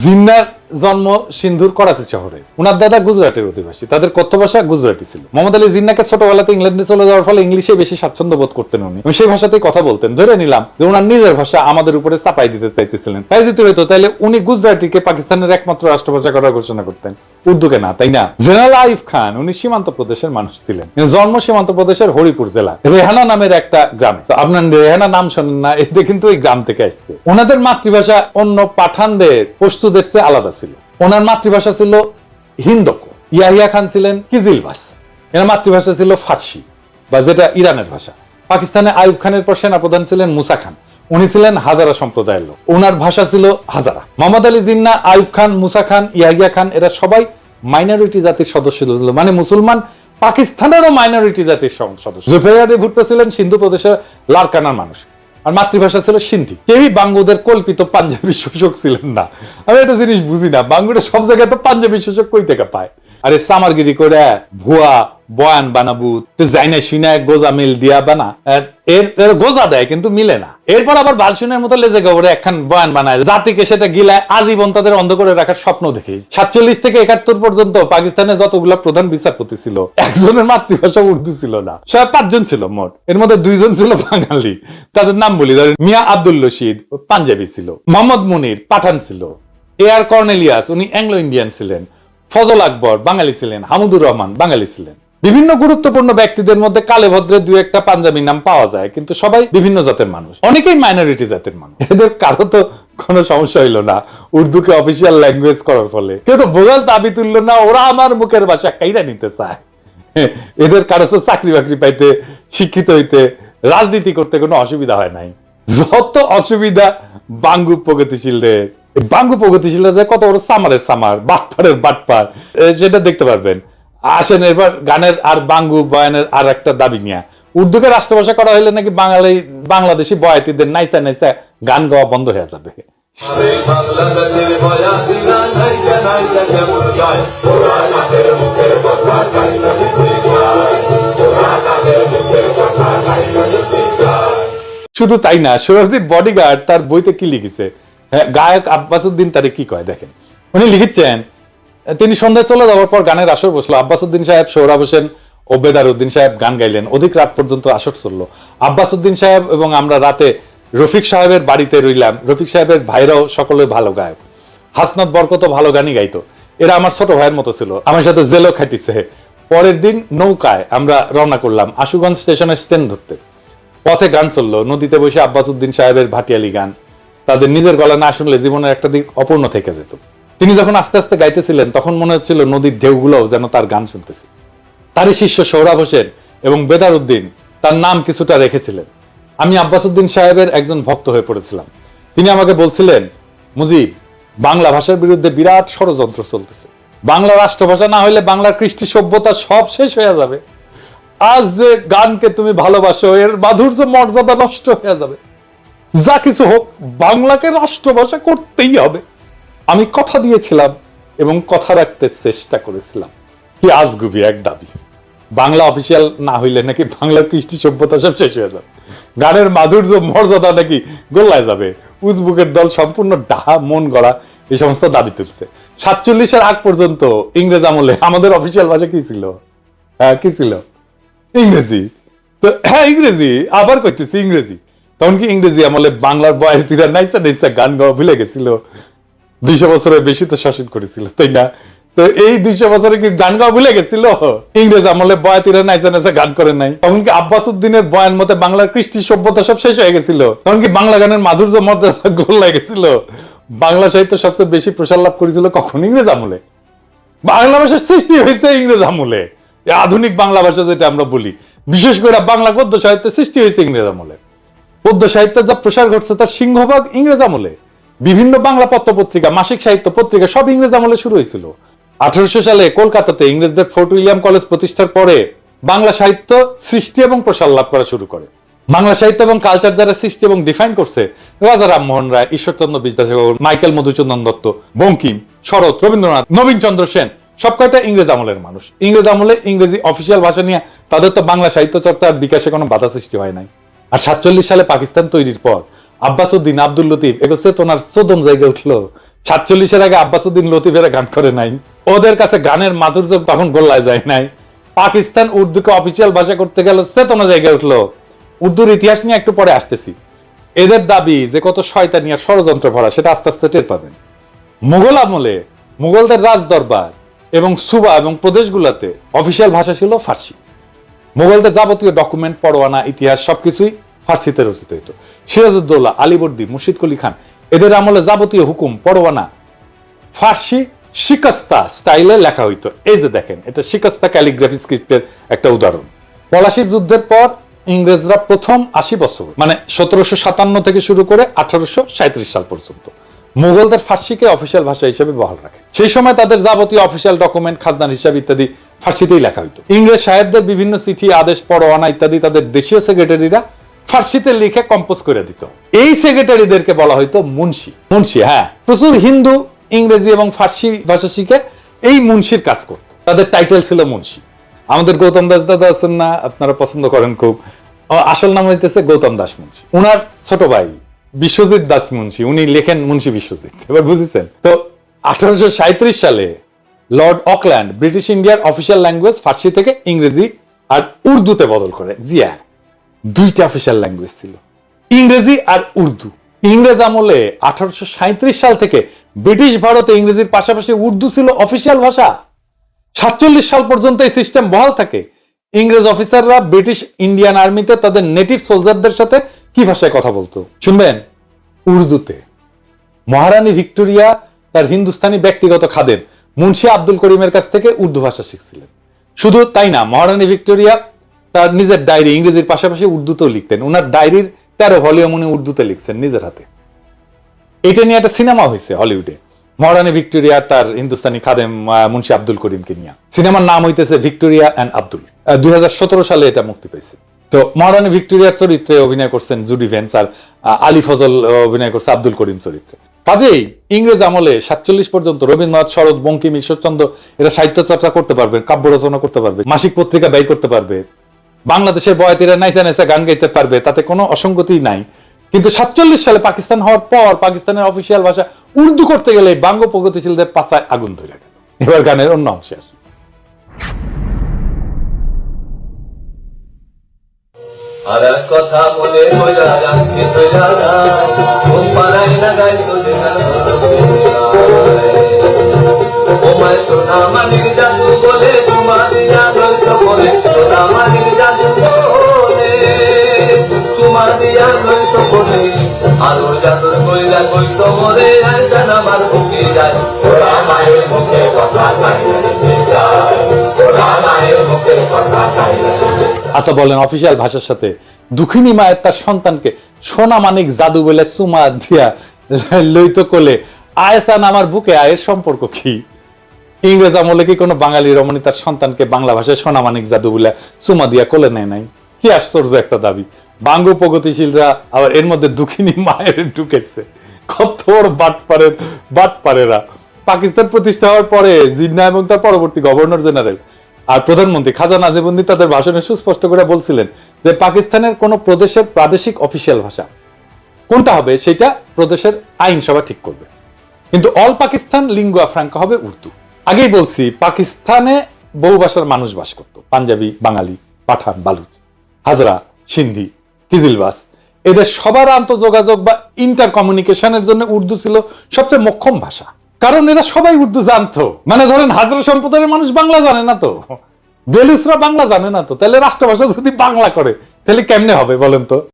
Zinler জন্ম সিন্ধুর করাচি শহরে। ওনার দাদা গুজরাটের অধিবাসী, তাদের কথ্য ভাষা গুজরাটি ছিল। মোহাম্মদ আলী জিন্নাকে ছোটবেলাতে ইংল্যান্ডে চলে যাওয়ার ফলে ইংলিশে বেশি স্বাচ্ছন্দ্য বোধ করতেন উনি। সেই ভাষাতেই কথা বলতেন, ধরে নিলাম যে ওনার নিজের ভাষা আমাদের উপরে চাপাই দিতে চাইতেছিলেন। তাই যদি হইতো তাহলে উনি গুজরাটিকে পাকিস্তানের একমাত্র রাষ্ট্রভাষা করার ঘোষণা করতেন। উর্দুকে না, তাই না? জেনারেল আইফ খান, উনি সীমান্ত প্রদেশের মানুষ ছিলেন। জন্ম সীমান্ত প্রদেশের হরিপুর জেলা, রেহানা নামের একটা গ্রামে। তো আপনার রেহানা নাম শোনেন না, এটা কিন্তু এই গ্রাম থেকে আসছে। ওনাদের মাতৃভাষা অন্য পাঠানদের, পশতুদের চেয়ে আলাদা ছিল। ওনার মাতৃভাষা ছিল হিন্দকো। ইয়াহিয়া খান ছিলেন কিজিলবাস। এনার মাতৃভাষা ছিল ফার্সি বা যেটা ইরানের ভাষা। পাকিস্তানে আইব খানের পর সেনাপ্রধান ছিলেন মুসা খান। উনি ছিলেন হাজারা সম্প্রদায়ের লোক। ওনার ভাষা ছিল হাজারা। মোহাম্মদ আলী জিন্না আইব খান, মুসা খান, ইয়াহিয়া খান, এরা সবাই মাইনরিটি জাতির সদস্য ছিল। মানে মুসলমান পাকিস্তানেরও মাইনরিটি জাতির সদস্য। জুফেয়ারি ভুট্টো ছিলেন সিন্ধু প্রদেশের লারকানার মানুষ। আর মাতৃভাষা ছিল সিন্ধি। কেউই বাঙ্গুদের কল্পিত পাঞ্জাবি শোষক ছিলেন না। আমি একটা জিনিস বুঝি না, বাঙ্গুরা সব জায়গায় তো পাঞ্জাবি শোষক কই থেকে পায়? আরে সামারগিরি করে ভুয়া বয়ান বানাবু, তো যাইনা শুনে গোজা মিল দিয়া বানা। এর গোজা দেয় কিন্তু মিলে না। এরপর আবার বালসুনের মতো লেজে গবরে একখান বয়ান বানায়, জাতিকে সেটা গিলায় আজীবন তাদের অন্ধ করে রাখার স্বপ্ন দেখি। সাতচল্লিশ থেকে একাত্তর পর্যন্ত পাকিস্তানে যতগুলা প্রধান বিচারপতি ছিল, একজনের মাতৃভাষা উর্দু ছিল না। সব পাঁচজন ছিল মোট। এর মধ্যে দুইজন ছিল বাঙালি। তাদের নাম বলি, ধরেন মিয়া আব্দুল রশিদ পাঞ্জাবি ছিল। মোহাম্মদ মুনির পাঠান ছিল। এ আর কর্নেলিয়াস, উনি অ্যাংলো ইন্ডিয়ান ছিলেন। ফজল আকবর, বাঙালি ছিলেন, হামুদুর রহমান, বাঙালি ছিলেন। বিভিন্ন গুরুত্বপূর্ণ ব্যক্তিদের মধ্যে কালে ভদ্রের দু একটা পাঞ্জাবি নাম পাওয়া যায়, কিন্তু সবাই বিভিন্ন জাতের মানুষ। অনেকেই মাইনরিটি জাতের মানুষ। এদের কারও তো কোনো সমস্যা হইল না। উর্দুকে অফিসিয়াল ল্যাঙ্গুয়েজ করার ফলে। কেউ তো বোঝার দাবি তুললো না, ওরা আমার মুখের ভাষা কাইরা নিতে চায়। এদের কারও তো চাকরি বাকরি পাইতে, শিক্ষিত হইতে, রাজনীতি করতে কোনো অসুবিধা হয় নাই। যত অসুবিধা বাঙ্গু প্রগতিশীলদের বাঙ্গু প্রগতিশীলরা যে কত বড় সামারের সামার বাটপারের বাটপার সেটা দেখতে পারবেন। আসেন এবার গানের আর বাঙ্গু বয়ানের আর একটা দাবি নিয়ে। উর্দুকে রাষ্ট্রভাষা করা হলে নাকি বাঙালি বাংলাদেশি বয়াতিদের নাইসা নাইসা গান গাওয়া বন্ধ হয়ে যাবে। শুধু তাই না সোহরাদির বডিগার্ড তার বইতে কি লিখেছে? হ্যাঁ গায়ক আব্বাসুদ্দিন তারে কি কয়? দেখেন। উনি লিখেছেন, তিনি সন্ধ্যায় চলে যাওয়ার পর গানের আসর বসল। আব্বাসুদ্দিন সাহেব সোহরাব হোসেন ওবেদার উদ্দিন সাহেব গান গাইলেন। অধিক রাত পর্যন্ত আসর চলল। আব্বাসুদ্দিন সাহেব এবং আমরা রাতে রফিক সাহেবের বাড়িতে রইলাম। রফিক সাহেবের ভাইরাও সকলে ভালো গায়ক। হাসনাত বরকত ভালো গানই গাইতো। এরা আমার ছোট ভাইয়ের মতো ছিল। আমার সাথে জেলও খাটিছে পরের দিন নৌকায় আমরা রওনা করলাম আশুগঞ্জ স্টেশনের স্ট্যান্ড ধরতে। পথে গান চলল। নদীতে বসে আব্বাসুদ্দিন সাহেবের ভাটিয়ালি গান। তাদের নিজের গলা না শুনলে জীবনের একটা দিক অপূর্ণ থেকে যেত। তিনি যখন আস্তে আস্তে গাইতেছিলেন, তখন মনে হচ্ছিল নদীর ঢেউগুলোও যেন তার গান শুনতেছে। তারই শিষ্য সৌরভ হোসেন এবং বেদার উদ্দিন তার নাম কিছুটা রেখেছিলেন। আমি আব্বাসুদ্দিন সাহেবের একজন ভক্ত হয়ে পড়েছিলাম। তিনি আমাকে বলছিলেন, মুজিব, বাংলা ভাষার বিরুদ্ধে বিরাট ষড়যন্ত্র চলতেছে। বাংলা রাষ্ট্রভাষা না হলে বাংলার কৃষ্টি সভ্যতা সব শেষ হয়ে যাবে। আজ যে গানকে তুমি ভালোবাসো, এর মাধুর্য মর্যাদা নষ্ট হয়ে যাবে। যা কিছু হোক, বাংলাকে রাষ্ট্রভাষা করতেই হবে। আমি কথা দিয়েছিলাম এবং কথা রাখতে চেষ্টা করেছিলাম। কি আজগুবি এক দাবি। বাংলা অফিসিয়াল না হইলে নাকি বাংলার কৃষ্টি সভ্যতা সব শেষ হয়ে যাবে। গানের মাধুর্য, মর্যাদা নাকি গোল্লায় যাবে। উজবুকের দল সম্পূর্ণ ডাহা, মন গড়া, এই সমস্ত দাবি তুলছে। সাতচল্লিশের আগ পর্যন্ত ইংরেজ আমলে আমাদের অফিসিয়াল ভাষা কি ছিল? হ্যাঁ কি ছিল? ইংরেজি। তো হ্যাঁ ইংরেজি। আবার করতেছি ইংরেজি। তখন কি ইংরেজি আমলে বাংলার বয়াতিরা নাইসা নাইসা গান গাওয়া ভুলে গেছিল? দুইশো বছরের বেশি তো শাসন করেছিল, তাই না? তো এই দুইশো বছরে কি গান গাওয়া ভুলে গেছিল? ইংরেজ আমলে বয়াতিরা নাইসা নাইসা গান করে নাই। তখন কি আব্বাস উদ্দিনের বয়ান মতে বাংলার কৃষ্টি সভ্যতা সব শেষ হয়ে গেছিল? তখন কি বাংলা গানের মাধুর্য মর্যাদা গোল গেছিল? বাংলা সাহিত্য সবচেয়ে বেশি প্রসার লাভ করেছিল কখন ইংরেজ আমলে? বাংলা ভাষার সৃষ্টি হয়েছে ইংরেজ আমলে। আধুনিক বাংলা ভাষা যেটা আমরা বলি, বিশেষ করে বাংলা গদ্য সাহিত্যের সৃষ্টি হয়েছে ইংরেজ আমলে। পদ্য সাহিত্যের যা প্রসার ঘটছে তার সিংহভাগ ইংরেজ আমলে। বিভিন্ন বাংলা পত্র পত্রিকা মাসিক সাহিত্য পত্রিকা সব ইংরেজ আমলে শুরু হয়েছিল। আঠারোশো সালে কলকাতাতে ইংরেজদের ফোর্ট উইলিয়াম কলেজ প্রতিষ্ঠার পরে বাংলা সাহিত্য সৃষ্টি এবং প্রসার লাভ করা শুরু করে। বাংলা সাহিত্য এবং কালচার যারা সৃষ্টি এবং ডিফাইন করছে, রাজা রামমোহন রায়, ঈশ্বরচন্দ্র বিদ্যাসাগর মাইকেল মধুচন্দন দত্ত, বঙ্কিম, শরৎ, রবীন্দ্রনাথ নবীন চন্দ্র সেন, সব কয়টা ইংরেজ আমলের মানুষ। ইংরেজ আমলে ইংরেজি অফিসিয়াল ভাষা নিয়ে তাদের তো বাংলা সাহিত্য চর্চার বিকাশে কোনো বাধা সৃষ্টি হয় নাই। আর সাতচল্লিশ সালে পাকিস্তান তৈরির পর আব্বাস উদ্দিন আব্দুল লতিফ এগুলো চেতনার চোদন জায়গায় উঠল। সাতচল্লিশের আগে আব্বাসুদ্দিন লতিফেরা গান করে নাই। ওদের কাছে গানের মাধুর্য তখন গোল্লায় যায় নাই। পাকিস্তান উর্দুকে অফিসিয়াল ভাষা করতে গেল চেতনা জায়গায় উঠল। উর্দুর ইতিহাস নিয়ে একটু পরে আসতেছি। এদের দাবি যে কত শয়তানি আর ষড়যন্ত্র ভরা, সেটা আস্তে আস্তে টের পাবেন। মুঘল আমলে মুঘলদের রাজ দরবার এবং সুবা এবং প্রদেশগুলোতে অফিসিয়াল ভাষা ছিল ফার্সি। মুঘলদের যাবতীয় ডকুমেন্ট পরোয়ানা, ইতিহাস সবকিছুই ফার্সিতে রচিত হইতো। সিরাজউদ্দৌলা, আলিবর্দি, মুর্শিদ কলি খান, এদের আমলে যাবতীয় হুকুম, পরোয়ানা, ফার্সি শিকাস্তা স্টাইলে লেখা হইতো। এই যে দেখেন, এটা শিকাস্তা ক্যালিগ্রাফি স্ক্রিপ্টের একটা উদাহরণ। পলাশির যুদ্ধের পর ইংরেজরা প্রথম আশি বছর মানে সতেরোশো সাতান্ন থেকে শুরু করে আঠারোশো সাঁত্রিশ সাল পর্যন্ত মুঘলদের ফার্সিকে অফিসিয়াল ভাষা হিসেবে বহাল রাখে। সেই সময় তাদের যাবতীয় অফিসিয়াল ডকুমেন্ট খাজনার হিসাব ইত্যাদি ফার্সিতেই লেখা হইতো। ইংরেজ সাহেবদের বিভিন্ন চিঠি, আদেশ, পরোয়ানা ইত্যাদি তাদের দেশীয় সেক্রেটারিরা ফার্সিতে লিখে কম্পোজ করে দিত। এই সেক্রেটারিদেরকে বলা হইতো মুন্সি। মুন্সি হ্যাঁ। প্রচুর হিন্দু, ইংরেজি এবং ফার্সি ভাষা শিখে এই মুন্সির কাজ করত। তাদের টাইটেল ছিল মুন্সি। আমাদের গৌতম দাস দাদা আছেন না, আপনারা পছন্দ করেন খুব। আসল নাম হইতেছে গৌতম দাস মুন্সি। উনার ছোট ভাই বিশ্বজিৎ দাস মুন্সি, উনি লেখেন মুন্সি বিশ্বজিৎ, এবার বুঝেছেন? তো আঠারোশো সালে লর্ড অকল্যান্ড ব্রিটিশ ইন্ডিয়ার অফিসিয়াল ল্যাঙ্গুয়েজ ফার্সি থেকে ইংরেজি আর উর্দুতে বদল করে। জিয়া দুইটা অফিসিয়াল ল্যাঙ্গুয়েজ ছিল, ইংরেজি আর উর্দু। ইংরেজ আমলে আঠারোশো সাল থেকে ব্রিটিশ ভারতে ইংরেজির পাশাপাশি উর্দু ছিল অফিসিয়াল ভাষা। সাতচল্লিশ সাল পর্যন্ত এই সিস্টেম বহাল থাকে। ইংরেজ অফিসাররা ব্রিটিশ ইন্ডিয়ান আর্মিতে তাদের নেটিভ সোলজারদের সাথে কি ভাষায় কথা বলতো? শুনবেন, উর্দুতে। মহারানী ভিক্টোরিয়া তার হিন্দুস্তানি ব্যক্তিগত খাদেম মুন্সি আব্দুল করিমের কাছ থেকে উর্দু ভাষা শিখছিলেন। শুধু তাই না, মহারানী ভিক্টোরিয়া তার নিজের ডায়েরি ইংরেজির পাশাপাশি উর্দুতেও লিখতেন। ওনার ডায়েরির তেরো ভলিউম উনি উর্দুতে লিখছেন নিজের হাতে। এটা নিয়ে একটা সিনেমা হয়েছে হলিউডে। মহারানী ভিক্টোরিয়া তার হিন্দুস্তানি খাদেম মুন্সি আব্দুল করিমকে নিয়ে। সিনেমার নাম হইতেছে ভিক্টোরিয়া অ্যান্ড আব্দুল। দুই হাজার সতেরো সালে এটা মুক্তি পেয়েছে তো মহারানী ভিক্টোরিয়ার চরিত্রে অভিনয় করছেন জুডি ভেন্স আর আলী ফজল অভিনয় করছে আব্দুল করিম চরিত্রে। কাজেই ইংরেজ আমলে সাতচল্লিশ পর্যন্ত রবীন্দ্রনাথ, শরৎ, বঙ্কিম, ঈশ্বরচন্দ্র, এরা সাহিত্য চর্চা করতে পারবে, কাব্য রচনা করতে পারবে, মাসিক পত্রিকা ব্যয় করতে পারবে, বাংলাদেশের বয়াতিরা নাইচা নাইচা গান গাইতে পারবে, তাতে কোনো অসঙ্গতি নাই। কিন্তু সাতচল্লিশ সালে পাকিস্তান হওয়ার পর পাকিস্তানের অফিসিয়াল ভাষা উর্দু করতে গেলে বাঙ্গ প্রগতিশীলদের পাশায় আগুন ধরে এবার গানের অন্য অংশে আসি। আর কথা মনে কইরা রাখি যায় ঘুম পালাই না গাই তো দিনার ওমায় সোনা মানিক জাদু বলে দিয়া নৈত বলে, সোনা মানিক জাদু বলে দিয়া নৈত বলে। আরও জাদুর কইরা কইতো মরে আর জানা মার বুকে যায়। ওরা মায়ের মুখে কথা কাইলে যায় ওরা মায়ের মুখে কথা কাইলে আচ্ছা বলেন, অফিসিয়াল ভাষার সাথে। দুঃখিনী মায়ের তার সন্তানকে সোনা মানিক জাদু বলে সুমা দিয়া লইত কোলে। আয়সান আমার বুকে আয়ের সম্পর্ক কি? ইংরেজ আমলে কি কোনো বাঙালি রমণী তার সন্তানকে বাংলা ভাষায় সোনা মানিক জাদু বলে সুমা দিয়া কোলে নেয় নাই? কি আশ্চর্য একটা দাবি। বাঙ্গ প্রগতিশীলরা আবার এর মধ্যে দুঃখিনী মায়ের ঢুকেছে। কত বড় বাট পারের বাট পারেরা পাকিস্তান প্রতিষ্ঠা হওয়ার পরে জিন্না এবং তার পরবর্তী গভর্নর জেনারেল আর প্রধানমন্ত্রী খাজা নাজিবুদ্দিন তাদের ভাষণে সুস্পষ্ট করে বলছিলেন যে পাকিস্তানের কোন প্রদেশের প্রাদেশিক অফিসিয়াল ভাষা কোনটা হবে সেটা প্রদেশের আইনসভা ঠিক করবে। কিন্তু অল পাকিস্তান লিঙ্গুয়া ফ্রাঙ্কা হবে উর্দু। আগেই বলছি, পাকিস্তানে বহু ভাষার মানুষ বাস করত। পাঞ্জাবি, বাঙালি, পাঠান, বালুচ, হাজরা, সিন্ধি কিজিলবাস এদের সবার আন্তঃযোগাযোগ বা ইন্টার কমিউনিকেশনের জন্য উর্দু ছিল সবচেয়ে মোক্ষম ভাষা। কারণ এরা সবাই উর্দু জানতো। মানে ধরেন হাজরা সম্প্রদায়ের মানুষ বাংলা জানে না তো। বেলুসরা বাংলা জানে না তো। তাহলে রাষ্ট্রভাষা যদি বাংলা করে, তাহলে কেমনে হবে বলেন তো?